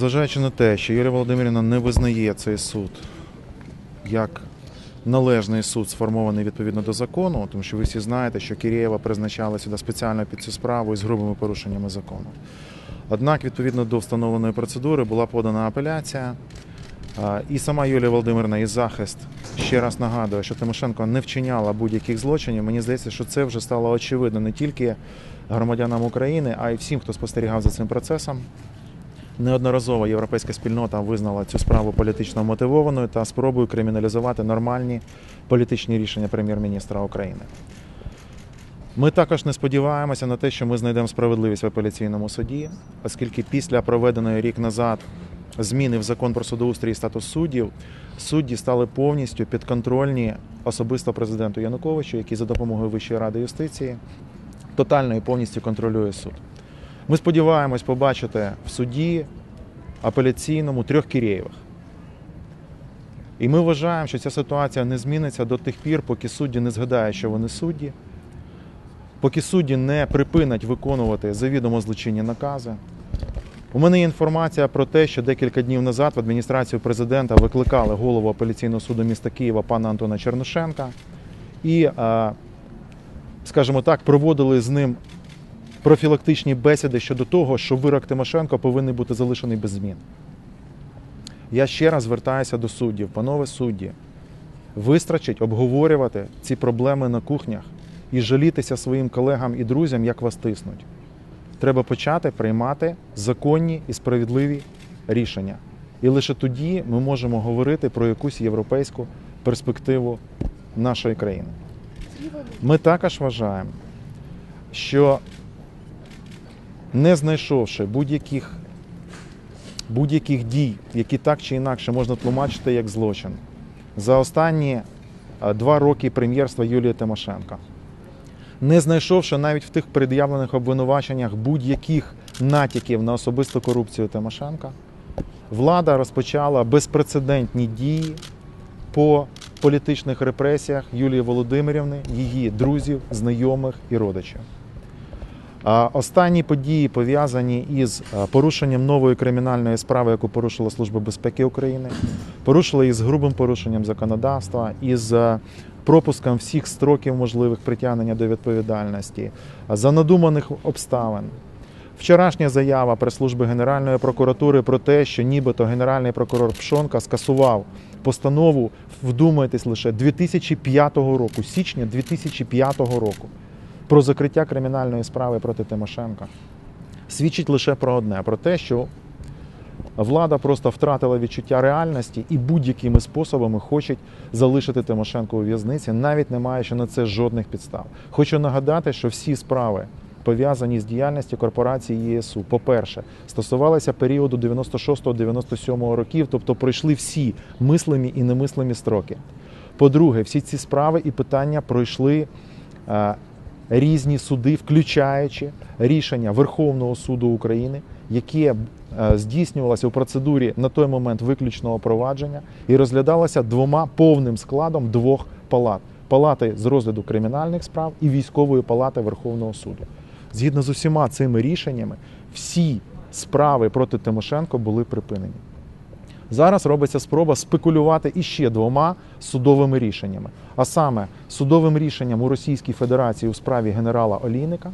Зважаючи на те, що Юлія Володимирівна не визнає цей суд як належний суд, сформований відповідно до закону, тому що ви всі знаєте, що Кірєєва призначала сюди спеціально під цю справу із грубими порушеннями закону. Однак, відповідно до встановленої процедури, була подана апеляція, і сама Юлія Володимирівна і захист ще раз нагадує, що Тимошенко не вчиняла будь-яких злочинів. Мені здається, що це вже стало очевидно не тільки громадянам України, а й всім, хто спостерігав за цим процесом. Неодноразово європейська спільнота визнала цю справу політично мотивованою та спробою криміналізувати нормальні політичні рішення прем'єр-міністра України. Ми також не сподіваємося на те, що ми знайдемо справедливість в апеляційному суді, оскільки після проведеної рік назад зміни в закон про судоустрій і статус суддів судді стали повністю підконтрольні особисто президенту Януковичу, який за допомогою Вищої ради юстиції тотально і повністю контролює суд. Ми сподіваємось побачити в суді апеляційному трьох Кірєєвих. І ми вважаємо, що ця ситуація не зміниться до тих пір, поки судді не згадають, що вони судді, поки судді не припинять виконувати завідомо злочинні накази. У мене є інформація про те, що декілька днів назад в адміністрацію президента викликали голову апеляційного суду міста Києва пана Антона Черношенка і, е, скажімо так, проводили з ним профілактичні бесіди щодо того, що вирок Тимошенко повинен бути залишений без змін. Я ще раз звертаюся до суддів, панове судді, вистрачить обговорювати ці проблеми на кухнях і жалітися своїм колегам і друзям, як вас тиснуть. Треба почати приймати законні і справедливі рішення. І лише тоді ми можемо говорити про якусь європейську перспективу нашої країни. Ми також вважаємо, що не знайшовши будь-яких будь-яких дій, які так чи інакше можна тлумачити як злочин, за останні е, два роки прем'єрства Юлії Тимошенко, не знайшовши навіть в тих пред'явлених обвинуваченнях будь-яких натяків на особисту корупцію Тимошенка, влада розпочала безпрецедентні дії по політичних репресіях Юлії Володимирівни, її друзів, знайомих і родичів. Останні події пов'язані із е, порушенням нової кримінальної справи, яку порушила Служба безпеки України, порушили із грубим порушенням законодавства, із е, пропуском всіх строків можливих притягнення до відповідальності, за надуманих обставин. Вчорашня заява прес-служби Генеральної прокуратури про те, що нібито генеральний прокурор Пшонка скасував постанову, вдумайтесь лише 2005 року, січня 2005 року про закриття кримінальної справи проти Тимошенка свідчить лише про одне: про те, що влада просто втратила відчуття реальності і будь-якими способами хочуть залишити Тимошенко у в'язниці, навіть не маючи на це жодних підстав. Хочу нагадати, що всі справи. Пов'язані з діяльністю корпорації ЄСУ, по-перше, стосувалися періоду 96-97 років, тобто пройшли всі мислимі і немислимі строки. По-друге, всі ці справи і питання пройшли е, різні суди, включаючи рішення Верховного суду України, яке здійснювалося у процедурі на той момент виключного провадження і розглядалося двома повним складом двох палат: палати з розгляду кримінальних справ і військової палати Верховного суду. Згідно з усіма цими рішеннями, всі справи проти Тимошенко були припинені. Зараз робиться спроба спекулювати іще двома судовими рішеннями. А саме судовим рішенням у Російській Федерації у справі генерала Олійника,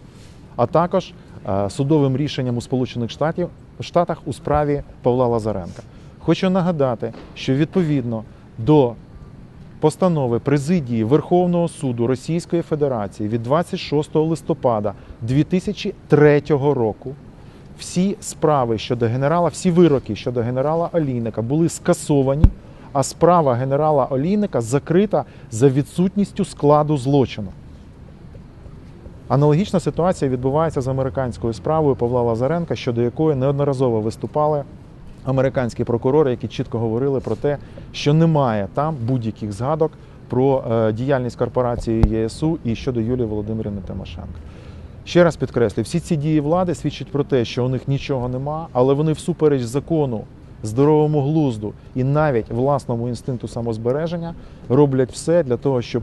а також е, судовим рішенням у Сполучених Штатів, Штатах у справі Павла Лазаренка. Хочу нагадати, що відповідно до постанови президії Верховного суду Російської Федерації від 26 листопада 2003 року всі справи щодо генерала, всі вироки щодо генерала Олійника були скасовані, а справа генерала Олійника закрита за відсутністю складу злочину. Аналогічна ситуація відбувається з американською справою Павла Лазаренка, щодо якої неодноразово виступали американські прокурори, які чітко говорили про те, що немає там будь-яких згадок про е, діяльність корпорації ЄСУ і щодо Юлії Володимирівни Тимошенко. Ще раз підкреслюю, всі ці дії влади свідчать про те, що у них нічого нема, але вони всупереч закону, здоровому глузду і навіть власному інстинкту самозбереження роблять все для того, щоб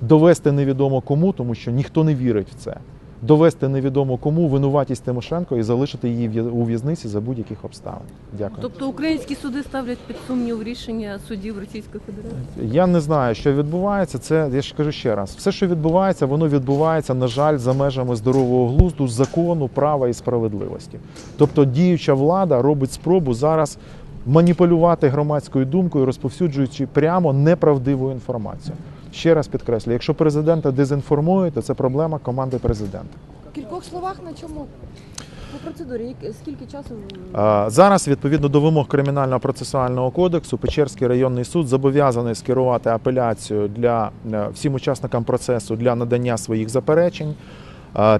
довести невідомо кому, тому що ніхто не вірить в це. Довести невідомо кому винуватість Тимошенко і залишити її у в'язниці за будь-яких обставин. Дякую. Тобто українські суди ставлять під сумнів рішення судів Російської Федерації? Я не знаю, що відбувається. Це я ж кажу ще раз. Все, що відбувається, воно відбувається, на жаль, за межами здорового глузду, закону, права і справедливості. Тобто діюча влада робить спробу зараз маніпулювати громадською думкою, розповсюджуючи прямо неправдиву інформацію. Ще раз підкреслю, якщо президента дезінформують, то це проблема команди президента. В кількох словах на чому? По процедурі, скільки часу? Зараз, відповідно до вимог кримінального процесуального кодексу, Печерський районний суд зобов'язаний скерувати апеляцію для е, всім учасникам процесу для надання своїх заперечень.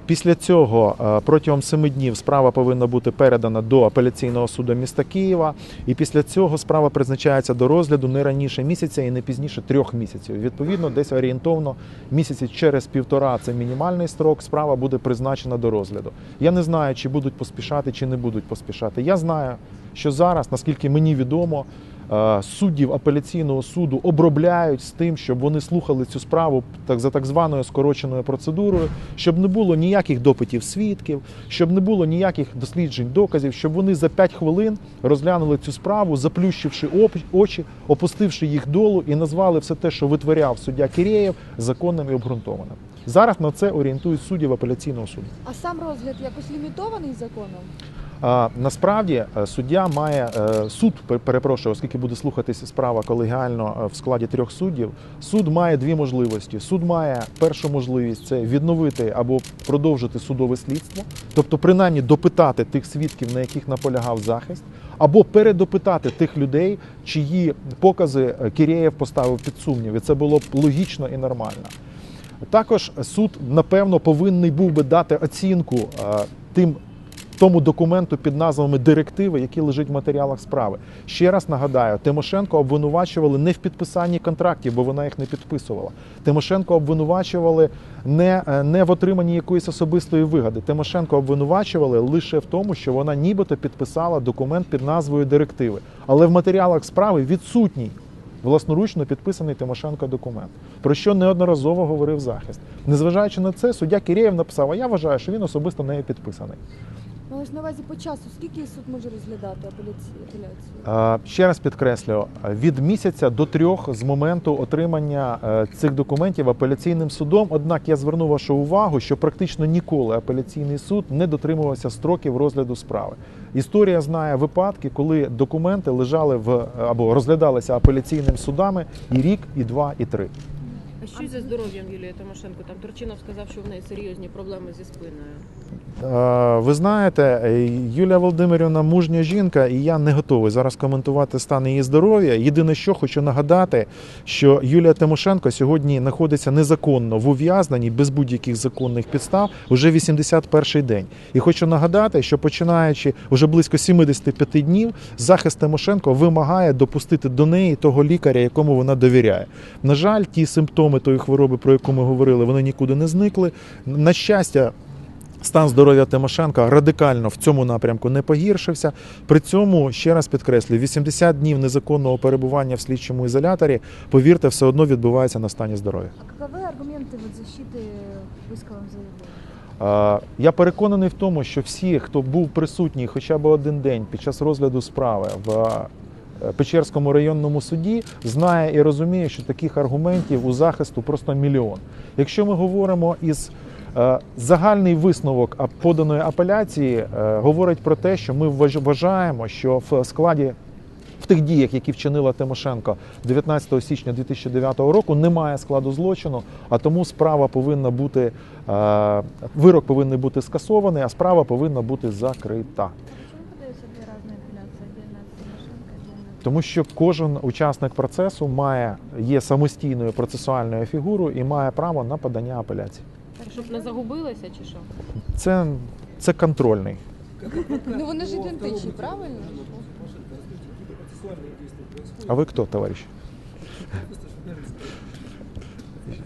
Після цього протягом семи днів справа повинна бути передана до апеляційного суду міста Києва, і після цього справа призначається до розгляду не раніше місяця і не пізніше трьох місяців. Відповідно, десь орієнтовно місяці через півтора це мінімальний строк. Справа буде призначена до розгляду. Я не знаю, чи будуть поспішати, чи не будуть поспішати. Я знаю, що зараз, наскільки мені відомо, суддів апеляційного суду обробляють з тим, щоб вони слухали цю справу так за так званою скороченою процедурою, щоб не було ніяких допитів свідків, щоб не було ніяких досліджень доказів, щоб вони за 5 хвилин розглянули цю справу, заплющивши очі, опустивши їх долу і назвали все те, що витворяв суддя Кірєєв, законним і обґрунтованим. Зараз на це орієнтують суддів апеляційного суду. А сам розгляд якось лімітований законом? Насправді е, суддя має е, суд, перепрошую, оскільки буде слухатися справа колегіально е, в складі трьох суддів. Суд має дві можливості. Суд має першу можливість це відновити або продовжити судове слідство, тобто принаймні допитати тих свідків, на яких наполягав захист, або передопитати тих людей, чиї покази Кірєєв поставив під сумнів. І це було б логічно і нормально. Також суд, напевно, повинний був би дати оцінку тим тому документу під назвами директиви, які лежать в матеріалах справи. Ще раз нагадаю, Тимошенко обвинувачували не в підписанні контрактів, бо вона їх не підписувала. Тимошенко обвинувачували не, е, не в отриманні якоїсь особистої вигоди. Тимошенко обвинувачували лише в тому, що вона нібито підписала документ під назвою директиви. Але в матеріалах справи відсутній власноручно підписаний Тимошенко документ, про що неодноразово говорив захист. Незважаючи на це, суддя Кірєєв написав, а я вважаю, що він особисто нею підписаний. Ну, ось на увазі по часу, скільки суд може розглядати апеляцію? Ще раз підкреслю, від місяця до трьох з моменту отримання е, цих документів апеляційним судом. Однак я зверну вашу увагу, що практично ніколи апеляційний суд не дотримувався строків розгляду справи. Історія знає випадки, коли документи лежали в або розглядалися апеляційним судами і рік, і два, і три. А що зі здоров'ям Юлії Тимошенко? Там Турчинов сказав, що в неї серйозні проблеми зі спиною. Е, Ви знаєте, е, Юлія Володимирівна мужня жінка, і я не готовий зараз коментувати стан її здоров'я. Єдине, що хочу нагадати, що Юлія Тимошенко сьогодні знаходиться незаконно в ув'язненні без будь-яких законних підстав уже 81 день. І хочу нагадати, що починаючи вже близько 75 днів, захист Тимошенко вимагає допустити до неї того лікаря, якому вона довіряє. На жаль, ті симптоми тої хвороби, про яку ми говорили, вони нікуди не зникли. На щастя. Стан здоров'я Тимошенка радикально в цьому напрямку не погіршився. При цьому ще раз підкреслюю, 80 днів незаконного перебування в слідчому ізоляторі, повірте, все одно відбувається на стані здоров'я. А каковы аргументы вот защиты в исковом заявлении? Е, Я переконаний в тому, що всі, хто був присутній хоча б один день під час розгляду справи в е, Печерському районному суді, знає і розуміє, що таких аргументів у захисту просто мільйон. Якщо ми говоримо із е, Загальний висновок поданої апеляції е, говорить про те, що ми вважаємо, що в складі в тих діях, які вчинила Тимошенко 19 січня 2009 року, немає складу злочину, а тому справа повинна бути е, вирок повинен бути скасований, а справа повинна бути закрита. Тому що кожен учасник процесу має є самостійною процесуальною фігурою і має право на подання апеляції. Щоб не загубилася чи що? Це, це контрольний. Ну вони ж ідентичні, правильно? А ви хто, товариш?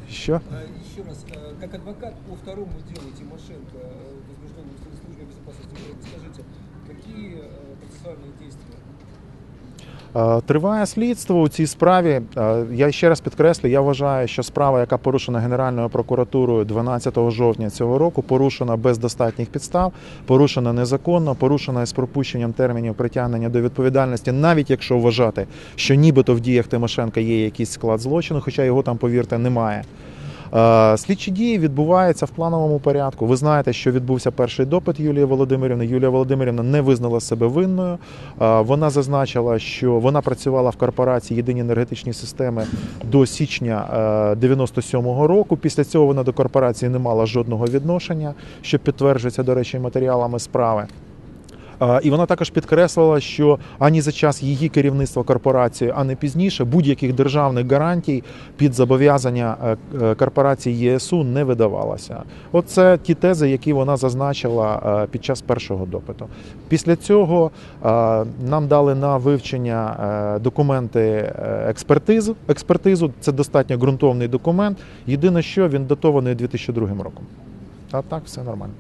Що? А, Еще раз, э, как адвокат по второму делу Тимошенко, э, возбужденному в службе безопасности города, скажите, какие э, процессуальные действия? Е, Триває слідство у цій справі. Е, Я ще раз підкреслю, я вважаю, що справа, яка порушена Генеральною прокуратурою 12 жовтня цього року, порушена без достатніх підстав, порушена незаконно, порушена з пропущенням термінів притягнення до відповідальності, навіть якщо вважати, що нібито в діях Тимошенка є якийсь склад злочину, хоча його там, повірте, немає. Е, Слідчі дії відбуваються в плановому порядку. Ви знаєте, що відбувся перший допит Юлії Володимирівни. Юлія Володимирівна не визнала себе винною. Е, Вона зазначила, що вона працювала в корпорації Єдині енергетичні системи до січня е, 97-го року. Після цього вона до корпорації не мала жодного відношення, що підтверджується, до речі, матеріалами справи. І вона також підкреслила, що ані за час її керівництва корпорації, а не пізніше будь-яких державних гарантій під зобов'язання е, е, корпорації ЄСУ не видавалося. Оце ті тези, які вона зазначила е, під час першого допиту. Після цього нам дали на вивчення документи експертизу. Експертизу це достатньо ґрунтовний документ. Єдине, що він датований 2002 роком. А так все нормально.